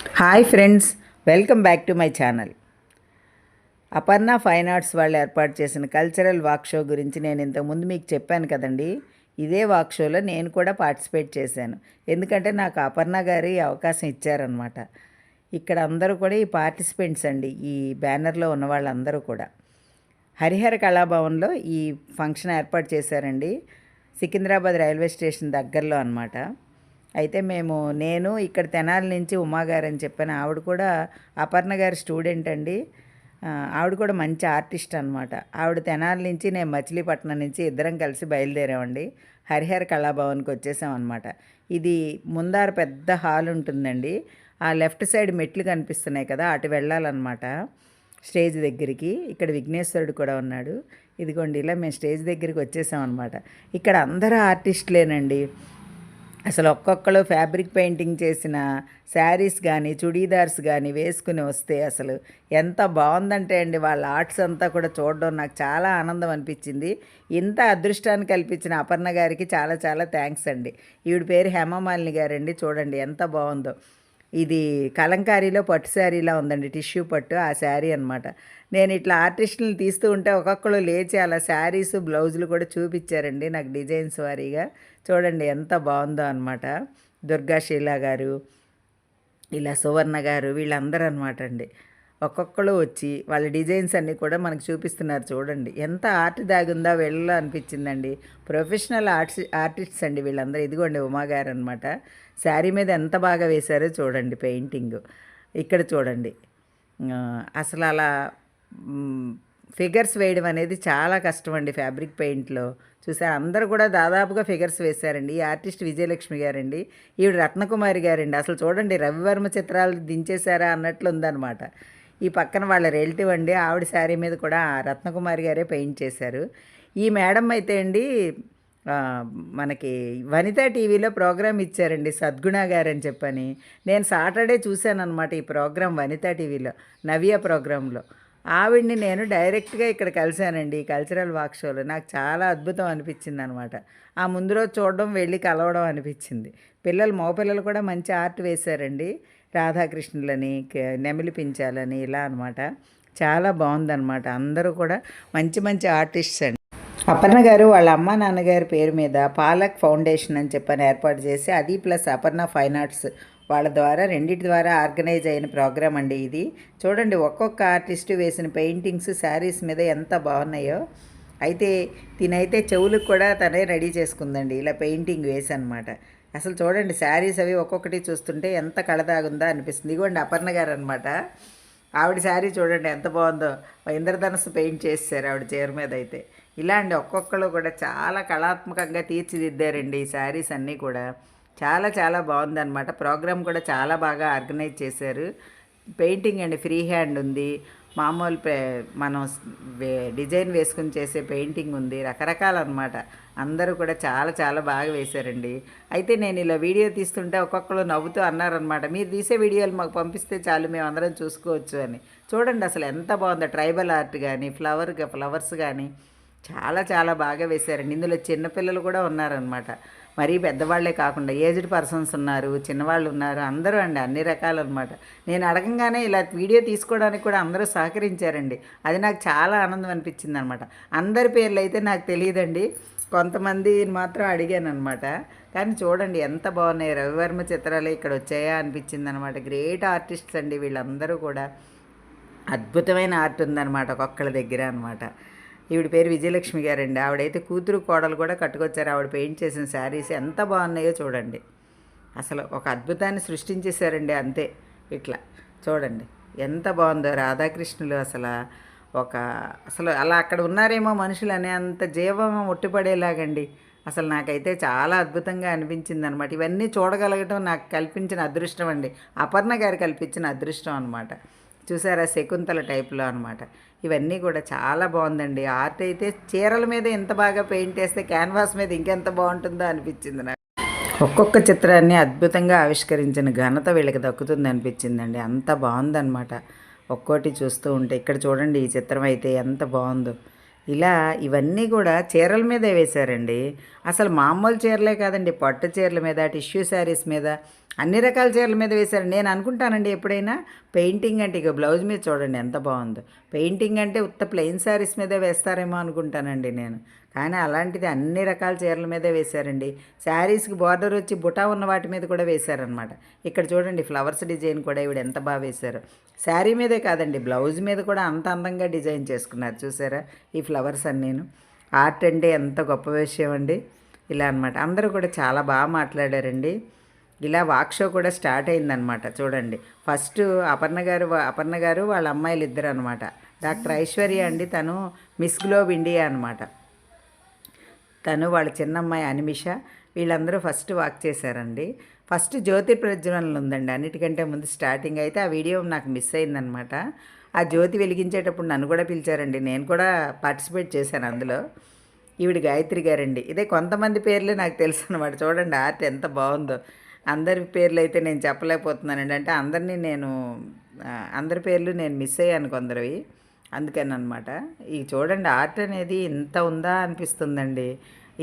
Hi friends welcome back to my channel. Aparna fine arts వాళ్ళు ఏర్పాటు చేసిన cultural walk show గురించి నేను ఇంతకుముందు మీకు చెప్పాను కదండి. ఇదే వాక్ షోలో నేను కూడా పార్టిసిపేట్ చేశాను. ఎందుకంటే నాకు అపర్ణ గారు ఈ అవకాశం ఇచ్చారనమాట ఇక్కడ అందరూ కూడా ఈ పార్టిసిపెంట్స్ అండి ఈ బ్యానర్లో ఉన్న వాళ్ళందరూ కూడా. హరిహర కళాభవన్లో ఈ ఫంక్షన్ ఏర్పాటు చేశారండి సికింద్రాబాద్ రైల్వే స్టేషన్ దగ్గరలో అనమాట అయితే మేము నేను ఇక్కడ తెనాలి నుంచి ఉమాగారు అని చెప్పాను. ఆవిడ కూడా అపర్ణ గారి స్టూడెంట్ అండి. ఆవిడ కూడా మంచి ఆర్టిస్ట్ అనమాట ఆవిడ తెనాలి నుంచి నేను మచిలీపట్నం నుంచి ఇద్దరం కలిసి బయలుదేరామండి. హరిహర కళాభవన్కి వచ్చేసాం అనమాట ఇది ముందార పెద్ద హాల్ ఉంటుందండి. ఆ లెఫ్ట్ సైడ్ మెట్లు కనిపిస్తున్నాయి కదా అటు వెళ్ళాలన్నమాట స్టేజ్ దగ్గరికి. ఇక్కడ విఘ్నేశ్వరుడు కూడా ఉన్నాడు. ఇదిగోండి ఇలా మేము స్టేజ్ దగ్గరికి వచ్చేసాం అనమాట ఇక్కడ అందరూ ఆర్టిస్టులేనండి. అసలు ఒక్కొక్కరు ఫ్యాబ్రిక్ పెయింటింగ్ చేసిన శారీస్ కానీ చుడీదార్స్ కానీ వేసుకుని వస్తే అసలు ఎంత బాగుందంటే అండి వాళ్ళ ఆర్ట్స్ అంతా కూడా చూడడం నాకు చాలా ఆనందం అనిపించింది. ఇంత అదృష్టాన్ని కల్పించిన అపర్ణ గారికి చాలా చాలా థ్యాంక్స్ అండి. ఈవిడ పేరు హేమమాలిని గారండి. చూడండి ఎంత బాగుందో. ఇది కలంకారీలో పట్టు శారీలా ఉందండి టిష్యూ పట్టు ఆ శారీ అనమాట నేను ఇట్లా ఆర్టిస్టులను తీస్తూ ఉంటే ఒక్కొక్కరు లేచి అలా శారీస్ బ్లౌజులు కూడా చూపించారండి నాకు డిజైన్స్ వారీగా. చూడండి ఎంత బాగుందో అనమాట దుర్గాశీల గారు ఇలా సువర్ణ గారు వీళ్ళందరూ అనమాట అండి. ఒక్కొక్కరు వచ్చి వాళ్ళ డిజైన్స్ అన్నీ కూడా మనకు చూపిస్తున్నారు చూడండి. ఎంత ఆర్ట్ దాగుందా వీళ్ళలో అనిపించిందండి. ప్రొఫెషనల్ ఆర్ట్స్ ఆర్టిస్ట్స్ అండి వీళ్ళందరూ. ఇదిగోండి ఉమాగారు అనమాట శారీ మీద ఎంత బాగా వేశారో చూడండి పెయింటింగ్. ఇక్కడ చూడండి. అసలు అలా ఫిగర్స్ వేయడం అనేది చాలా కష్టం అండి ఫ్యాబ్రిక్ పెయింట్లో. చూసారు? అందరూ కూడా దాదాపుగా ఫిగర్స్ వేశారండి. ఈ ఆర్టిస్ట్ విజయలక్ష్మి గారండి. ఈవిడ రత్నకుమారి గారండి. అసలు చూడండి రవివర్మ చిత్రాలు దించేశారా అన్నట్లు ఉందన్నమాట. ఈ పక్కన వాళ్ళ రిలేటివ్ అండి ఆవిడ శారీ మీద కూడా రత్నకుమారి గారే పెయింట్ చేశారు. ఈ మేడం అయితే అండి మనకి వనితా టీవీలో ప్రోగ్రామ్ ఇచ్చారండి సద్గుణ గారు అని చెప్పని. నేను సాటర్డే చూశాను అనమాట ఈ ప్రోగ్రాం వనితా టీవీలో నవ్య ప్రోగ్రాంలో ఆవిడ్ని నేను డైరెక్ట్గా ఇక్కడ కలిశానండి ఈ కల్చరల్ వాక్ షోలో నాకు చాలా అద్భుతం అనిపించింది అనమాట ఆ ముందు రోజు చూడడం వెళ్ళి కలవడం అనిపించింది. పిల్లలు మగపిల్లలు కూడా మంచి ఆర్ట్ వేశారండి. రాధాకృష్ణులని క- నెమిలి ఇలా అనమాట చాలా బాగుందన్నమాట. అందరూ కూడా మంచి మంచి ఆర్టిస్ట్స్ అండి. అపర్ణ గారు వాళ్ళ అమ్మ నాన్నగారి పేరు మీద పాలక్ ఫౌండేషన్ అని చెప్పని ఏర్పాటు చేసి అది ప్లస్ అపర్ణ ఫైన్ ఆర్ట్స్ వాళ్ళ ద్వారా రెండింటి ద్వారా ఆర్గనైజ్ అయిన ప్రోగ్రామ్ అండి ఇది. చూడండి ఒక్కొక్క ఆర్టిస్ట్ వేసిన పెయింటింగ్స్ శారీస్ మీద ఎంత బాగున్నాయో. అయితే తినైతే చెవులకు కూడా తనే రెడీ చేసుకుందండి. ఇలా పెయింటింగ్ వేసి అనమాట అసలు చూడండి శారీస్ అవి ఒక్కొక్కటి చూస్తుంటే ఎంత కళదాగుందా అనిపిస్తుంది. ఇగోండి అపర్ణ గారు అనమాట ఆవిడ శారీ చూడండి ఎంత బాగుందో. ఇంద్రధనస్సు పెయింట్ చేశారు ఆవిడ చీర మీద అయితే. ఇలా అండి ఒక్కొక్కరు కూడా చాలా కళాత్మకంగా తీర్చిదిద్దారండి ఈ శారీస్ అన్నీ కూడా. చాలా చాలా బాగుందన్నమాట. ప్రోగ్రామ్ కూడా చాలా బాగా ఆర్గనైజ్ చేశారు. పెయింటింగ్ అండి ఫ్రీ హ్యాండ్ ఉంది. మామూలు పే మనం డిజైన్ వేసుకుని చేసే పెయింటింగ్ ఉంది రకరకాల అనమాట అందరూ కూడా చాలా చాలా బాగా వేశారండి. అయితే నేను ఇలా వీడియో తీస్తుంటే ఒక్కొక్కరు నవ్వుతూ అన్నారనమాట మీరు తీసే వీడియోలు మాకు పంపిస్తే చాలు మేము అందరం చూసుకోవచ్చు అని. చూడండి అసలు ఎంత బాగుందో ట్రైబల్ ఆర్ట్ కానీ ఫ్లవర్ ఫ్లవర్స్ కానీ చాలా చాలా బాగా వేశారండి. ఇందులో చిన్నపిల్లలు కూడా ఉన్నారనమాట మరీ పెద్దవాళ్ళే కాకుండా ఏజ్డ్ పర్సన్స్ ఉన్నారు చిన్నవాళ్ళు ఉన్నారు అందరూ అండి అన్ని రకాలు అనమాట నేను అడగంగానే ఇలా వీడియో తీసుకోవడానికి కూడా అందరూ సహకరించారండి. అది నాకు చాలా ఆనందం అనిపించింది అనమాట అందరి పేర్లు అయితే నాకు తెలియదండి. కొంతమంది మాత్రం అడిగాను అనమాట కానీ చూడండి ఎంత బాగున్నాయి. రవివర్మ చిత్రాలు ఇక్కడ వచ్చాయా అనిపించింది అనమాట గ్రేట్ ఆర్టిస్ట్స్ అండి వీళ్ళందరూ కూడా. అద్భుతమైన ఆర్ట్ ఉందన్నమాట ఒక్కొక్కళ్ళ దగ్గర అనమాట ఈవిడ పేరు విజయలక్ష్మి గారండి. ఆవిడైతే కూతురు కోడలు కూడా కట్టుకొచ్చారు. ఆవిడ పెయింట్ చేసిన శారీస్ ఎంత బాగున్నాయో చూడండి. అసలు ఒక అద్భుతాన్ని సృష్టించేశారండి అంతే. ఇట్లా చూడండి. ఎంత బాగుందో రాధాకృష్ణులు అసలు ఒక అసలు అలా అక్కడ ఉన్నారేమో మనుషులు అనే అంత జీవం ఒట్టిపడేలాగండి అసలు నాకైతే చాలా అద్భుతంగా అనిపించింది అనమాట ఇవన్నీ చూడగలగటం నాకు కల్పించిన అదృష్టం అండి. అపర్ణ గారు కల్పించిన అదృష్టం అనమాట. చూసారా శకుంతల టైప్లో అనమాట ఇవన్నీ కూడా చాలా బాగుందండి. ఆర్ట్ అయితే చీరల మీద ఎంత బాగా పెయింట్ వేస్తే క్యాన్వాస్ మీద ఇంకెంత బాగుంటుందో అనిపించింది నాకు. ఒక్కొక్క చిత్రాన్ని అద్భుతంగా ఆవిష్కరించిన ఘనత వీళ్ళకి దక్కుతుంది అనిపించిందండి. అంత బాగుందనమాట ఒక్కోటి చూస్తూ ఉంటే ఇక్కడ చూడండి ఈ చిత్రం అయితే ఎంత బాగుందో. ఇలా ఇవన్నీ కూడా చీరల మీదే వేశారండి. అసలు మామూలు చీరలే కాదండి. పట్టు చీరల మీద టిష్యూ శారీస్ మీద అన్ని రకాల చీరల మీద వేశారు. నేను అనుకుంటానండి ఎప్పుడైనా పెయింటింగ్ అంటే ఇక బ్లౌజ్ మీద చూడండి ఎంత బాగుందో. పెయింటింగ్ అంటే ఉత్త ప్లెయిన్ శారీస్ మీదే వేస్తారేమో అనుకుంటానండి నేను. కానీ అలాంటిది అన్ని రకాల చీరల మీదే వేశారండి. శారీస్కి బార్డర్ వచ్చి బుటా ఉన్న వాటి మీద కూడా వేశారనమాట ఇక్కడ చూడండి ఫ్లవర్స్ డిజైన్ కూడా ఇవిడ ఎంత బాగా వేశారు. శారీ మీదే కాదండి బ్లౌజ్ మీద కూడా అంత అందంగా డిజైన్ చేసుకున్నారు. చూసారా ఈ ఫ్లవర్స్ అన్నీను. ఆర్ట్ అంటే ఎంత గొప్ప విషయం అండి. ఇలా అనమాట అందరూ కూడా చాలా బాగా మాట్లాడారండి. ఇలా వాక్ షో కూడా స్టార్ట్ అయిందనమాట చూడండి. ఫస్ట్ అపర్ణ గారు అపర్ణ గారు వాళ్ళ అమ్మాయిలు ఇద్దరు అనమాట డాక్టర్ ఐశ్వర్య అండి తను మిస్ గ్లోబ్ ఇండియా అనమాట తను వాళ్ళ చిన్నమ్మాయి అనిమిష వీళ్ళందరూ ఫస్ట్ వాక్ చేశారండి. ఫస్ట్ జ్యోతి ప్రజ్వలనలు ఉందండి. అన్నిటికంటే ముందు స్టార్టింగ్ అయితే ఆ వీడియో నాకు మిస్ అయిందనమాట ఆ జ్యోతి వెలిగించేటప్పుడు నన్ను కూడా పిలిచారండి. నేను కూడా పార్టిసిపేట్ చేశాను అందులో. ఈవిడ గాయత్రి గారండి. ఇదే కొంతమంది పేర్లు నాకు తెలుసు అనమాట చూడండి ఆర్ట్ ఎంత బాగుందో. అందరి పేర్లు అయితే నేను చెప్పలేకపోతున్నానండి అంటే అందరినీ నేను అందరి పేర్లు నేను మిస్ అయ్యాను కొందరివి. అందుకని అనమాట ఈ చూడండి ఆర్ట్ అనేది ఇంత ఉందా అనిపిస్తుందండి.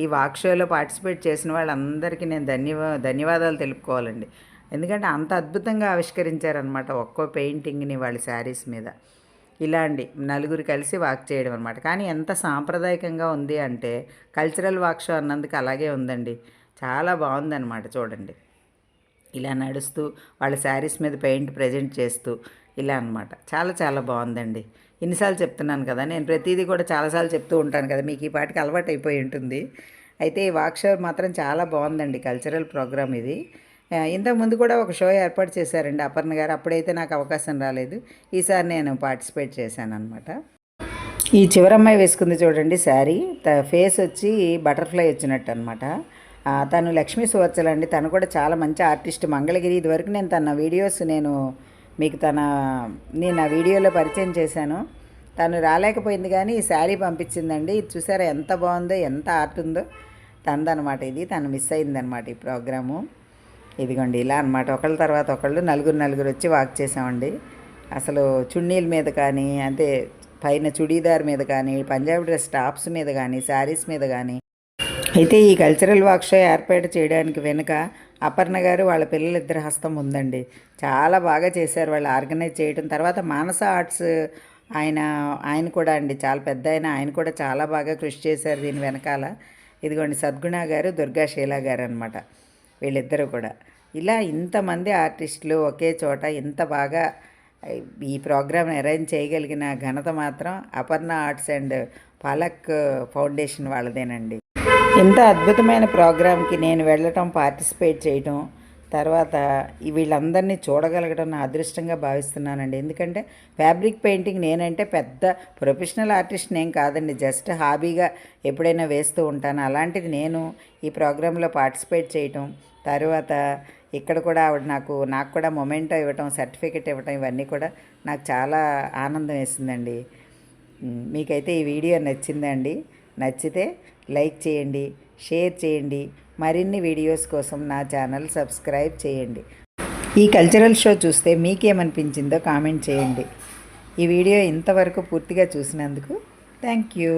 ఈ వాక్ షోలో పార్టిసిపేట్ చేసిన వాళ్ళందరికీ నేను ధన్యవా ధన్యవాదాలు తెలుపుకోవాలండి. ఎందుకంటే అంత అద్భుతంగా ఆవిష్కరించారనమాట ఒక్కో పెయింటింగ్ని వాళ్ళ శారీస్ మీద. ఇలా అండి నలుగురు కలిసి వాక్ చేయడం అనమాట కానీ ఎంత సాంప్రదాయకంగా ఉంది అంటే కల్చరల్ వాక్ షో అన్నందుకు అలాగే ఉందండి. చాలా బాగుందన్నమాట చూడండి. ఇలా నడుస్తూ వాళ్ళ శారీస్ మీద పెయింట్ ప్రజెంట్ చేస్తూ ఇలా అన్నమాట. చాలా చాలా బాగుందండి. ఇన్నిసార్లు చెప్తున్నాను కదా నేను ప్రతిదీ కూడా చాలాసార్లు చెప్తూ ఉంటాను కదా మీకు ఈ పాటికి అలవాటు అయిపోయి ఉంటుంది. అయితే ఈ వాక్ మాత్రం చాలా బాగుందండి కల్చరల్ ప్రోగ్రామ్ ఇది. ఇంతకుముందు కూడా ఒక షో ఏర్పాటు చేశారండి అపర్ణ గారు అప్పుడైతే నాకు అవకాశం రాలేదు. ఈసారి నేను పార్టిసిపేట్ చేశాను అనమాట ఈ చివరమ్మాయి వేసుకుంది చూడండి శారీ త ఫేస్ వచ్చి బటర్ఫ్లై వచ్చినట్టు అనమాట తను లక్ష్మీ సువత్సలు అండి. తను కూడా చాలా మంచి ఆర్టిస్ట్. మంగళగిరి ఇదివరకు నేను తన వీడియోస్ నేను మీకు తన నేను ఆ వీడియోలో పరిచయం చేశాను. తను రాలేకపోయింది కానీ ఈ శారీ పంపించిందండి. ఇది చూసారా ఎంత బాగుందో ఎంత ఆర్ట్ ఉందో. తనదనమాట ఇది. తను మిస్ అయిందనమాట ఈ ప్రోగ్రాము. ఇదిగోండి ఇలా అనమాట ఒకళ్ళ తర్వాత ఒకళ్ళు నలుగురు నలుగురు వచ్చి వాక్ చేసామండి అసలు చున్నీల మీద కానీ అంటే పైన చుడీదార్ మీద కానీ పంజాబీ డ్రెస్ టాప్స్ మీద కానీ శారీస్ మీద కానీ అయితే ఈ కల్చరల్ వర్క్ షో ఏర్పాటు చేయడానికి వెనుక అపర్ణ గారు వాళ్ళ పిల్లలిద్దరి హస్తం ఉందండి. చాలా బాగా చేశారు. వాళ్ళు ఆర్గనైజ్ చేయడం తర్వాత మానస ఆర్ట్స్ ఆయన ఆయన కూడా అండి. చాలా పెద్ద ఆయన. ఆయన కూడా చాలా బాగా కృషి చేశారు దీని వెనకాల. ఇదిగోండి సద్గుణ గారు దుర్గా శీలా గారు అనమాట వీళ్ళిద్దరూ కూడా. ఇలా ఇంతమంది ఆర్టిస్టులు ఒకే చోట ఇంత బాగా ఈ ప్రోగ్రామ్ అరేంజ్ చేయగలిగిన ఘనత మాత్రం Aparna Arts and Palak Foundation వాళ్ళదేనండి. ఇంత అద్భుతమైన ప్రోగ్రామ్కి నేను వెళ్ళటం పార్టిసిపేట్ చేయటం తర్వాత వీళ్ళందరినీ చూడగలగడం నా అదృష్టంగా భావిస్తున్నానండి. ఎందుకంటే ఫ్యాబ్రిక్ పెయింటింగ్ నేనంటే పెద్ద ప్రొఫెషనల్ ఆర్టిస్ట్ నేను కాదండి. జస్ట్ హాబీగా ఎప్పుడైనా వేస్తూ ఉంటాను. అలాంటిది నేను ఈ ప్రోగ్రాంలో పార్టిసిపేట్ చేయటం తర్వాత ఇక్కడ కూడా ఆవిడ నాకు నాకు కూడా మొమెంటో ఇవ్వటం సర్టిఫికెట్ ఇవ్వటం ఇవన్నీ కూడా నాకు చాలా ఆనందం వేసిందండి. మీకైతే ఈ వీడియో నచ్చిందండి. నచ్చితే లైక్ చేయండి షేర్ చేయండి మరిన్ని వీడియోస్ కోసం నా ఛానల్ సబ్స్క్రైబ్ చేయండి. ఈ కల్చరల్ షో చూస్తే మీకేమనిపించిందో కామెంట్ చేయండి. ఈ వీడియో ఇంతవరకు పూర్తిగా చూసినందుకు థ్యాంక్ యూ.